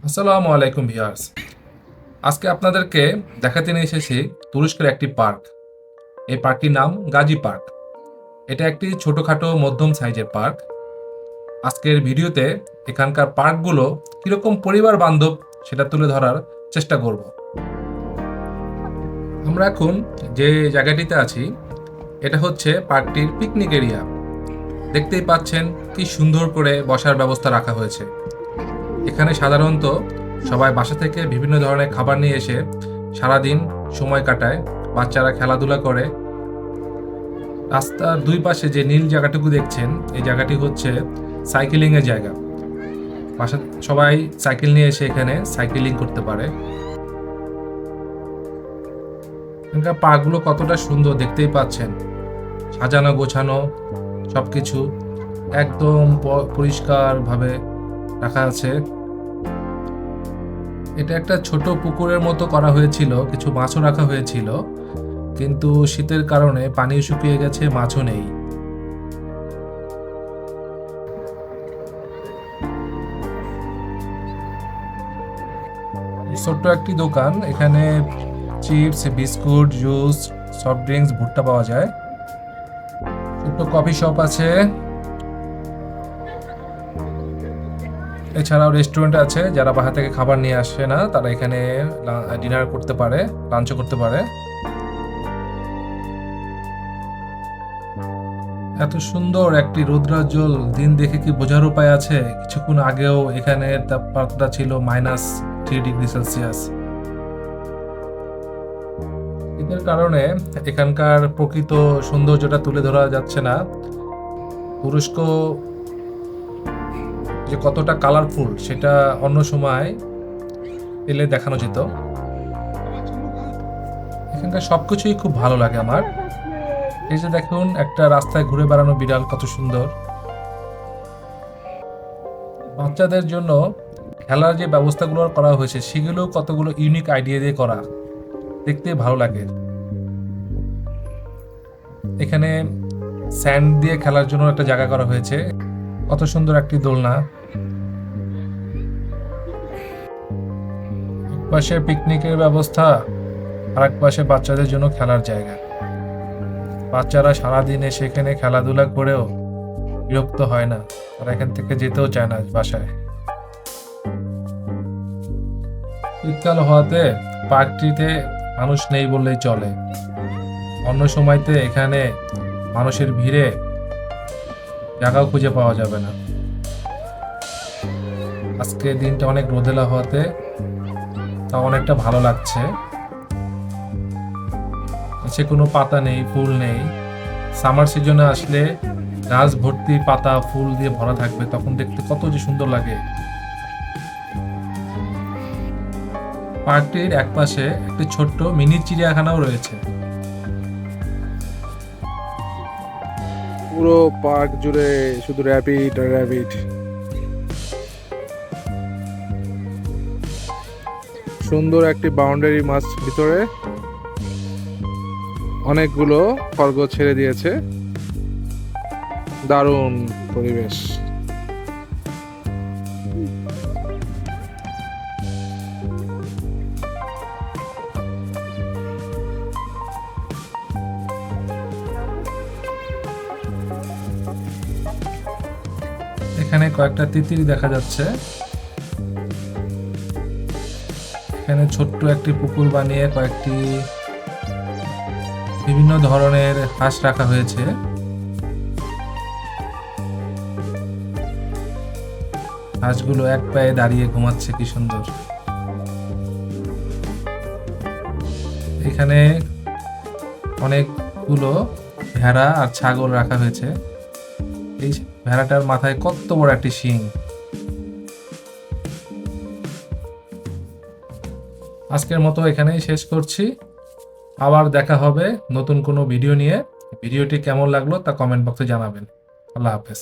আসসালামু আলাইকুম ভিউয়ার্স। আজকে আপনাদেরকে দেখাতে নিয়ে এসেছি তুরস্কের একটি পার্ক। এই পার্কটির নাম গাজী পার্ক। এটা একটি ছোটোখাটো মধ্যম সাইজের পার্ক। আজকের ভিডিওতে এখানকার পার্কগুলো কীরকম পরিবার বান্ধব সেটা তুলে ধরার চেষ্টা করব। আমরা এখন যে জায়গাটিতে আছি, এটা হচ্ছে পার্কটির পিকনিক এরিয়া দেখতেই পাচ্ছেন কি সুন্দর করে বসার ব্যবস্থা রাখা হয়েছে। এখানে সাধারণত সবাই বাসা থেকে বিভিন্ন ধরনের খাবার নিয়ে এসে সারাদিন সময় কাটায়, বাচ্চারা খেলাধুলা করে। রাস্তার দুই পাশে যে নীল জায়গাটুকু দেখছেন, এই জায়গাটি হচ্ছে সাইকেলিংয়ের জায়গা। বাসা, সবাই সাইকেল নিয়ে এসে এখানে সাইকেলিং করতে পারে। এখানকার পার্কগুলো কতটা সুন্দর দেখতেই পাচ্ছেন। সাজানো গোছানো সব কিছু একদম পরিষ্কারভাবে রাখা আছে। এটা একটা ছোট পুকুরের মতো করা হয়েছিল, কিছু মাছও রাখা হয়েছিল, কিন্তু শীতের কারণে পানি শুকিয়ে গেছে, মাছও নেই। ছোট্ট একটি দোকান, এখানে chips, biscuit, juice, soft drinks, ভুট্টা পাওয়া যায়। ছোট্ট কফি শপ আছে। এছাড়াও রেস্টুরেন্ট আছে, যারা বাহার থেকে খাবার নিয়ে আসে না, তারা এখানে ডিনার করতে পারে লাঞ্চও করতে পারে। এত সুন্দর একটি রৌদ্রাজ্জ্বল দিন দেখে কি বোঝার উপায় আছে? কিছুক্ষণ আগেও এখানে তাপমাত্রা ছিল মাইনাস থ্রি ডিগ্রি সেলসিয়াস এদের কারণে এখানকার প্রকৃত সৌন্দর্যটা তুলে ধরা যাচ্ছে না। তুরস্ক যে কতটা কালারফুল সেটা অন্য সময় এলে দেখানো যেত। এখানকার সবকিছুই খুব ভালো লাগে আমার। এই যে দেখুন, একটা রাস্তায় ঘুরে বেড়ানো বিড়াল কত সুন্দর। বাচ্চাদের জন্য খেলার যে ব্যবস্থাগুলো করা হয়েছে, সেগুলো কতগুলো ইউনিক আইডিয়া দিয়ে করা। দেখতে ভালো লাগে। এখানে স্যান্ড দিয়ে খেলার জন্য একটা জায়গা করা হয়েছে। কত সুন্দর একটি দোলনা। পাশে পিকনিকের ব্যবস্থা আর এক পাশে বাচ্চাদের জন্য খেলার জায়গা। বাচ্চারা সারাদিনে সেখানে খেলাধুলা করেও বিরক্ত হয় না, আর এখান থেকে যেতেও চায় না বাসায়। শীতকাল হওয়াতে পার্কটিতে মানুষ নেই বললেই চলে। অন্য সময়তে এখানে মানুষের ভিড়ে জায়গাও খুঁজে পাওয়া যাবে না। আজকে দিনটা অনেক রোদেলা হওয়াতে তা অনেকটা ভালো লাগছে। সে কোনো পাতা নেই, ফুল নেই। সামার সিজনে আসলে গাছ ভর্তি পাতা, ফুল দিয়ে ভরা থাকবে, তখন দেখতে কত যে সুন্দর লাগে। পার্কটির একপাশে একটি ছোট্ট মিনি চিড়িয়াখানাও রয়েছে। পুরো পার্ক জুড়ে শুধু র্যাপিড আর র্যাপিড সুন্দর একটি বাউন্ডারি মাছ ভিতরে অনেকগুলো খরগোশ ছেড়ে দিয়েছে। দারুণ পরিবেশ। এখানে কয়েকটা তিতির দেখা যাচ্ছে। এখানে ছোট্ট একটি পুকুর বানিয়ে কয়েকটি বিভিন্ন ধরনের হাঁস রাখা হয়েছে। হাঁসগুলো এক পায়ে দাঁড়িয়ে ঘুমাচ্ছে, কি সুন্দর। এখানে অনেকগুলো ভেড়া আর ছাগল রাখা হয়েছে। এই ভেড়াটার মাথায় কত বড় একটি শিং। আজকের মতো এখানেই শেষ করছি। আবার দেখা হবে নতুন কোনো ভিডিও নিয়ে। ভিডিওটি কেমন লাগল তা কমেন্ট বক্সে জানাবেন। আল্লাহ হাফেজ।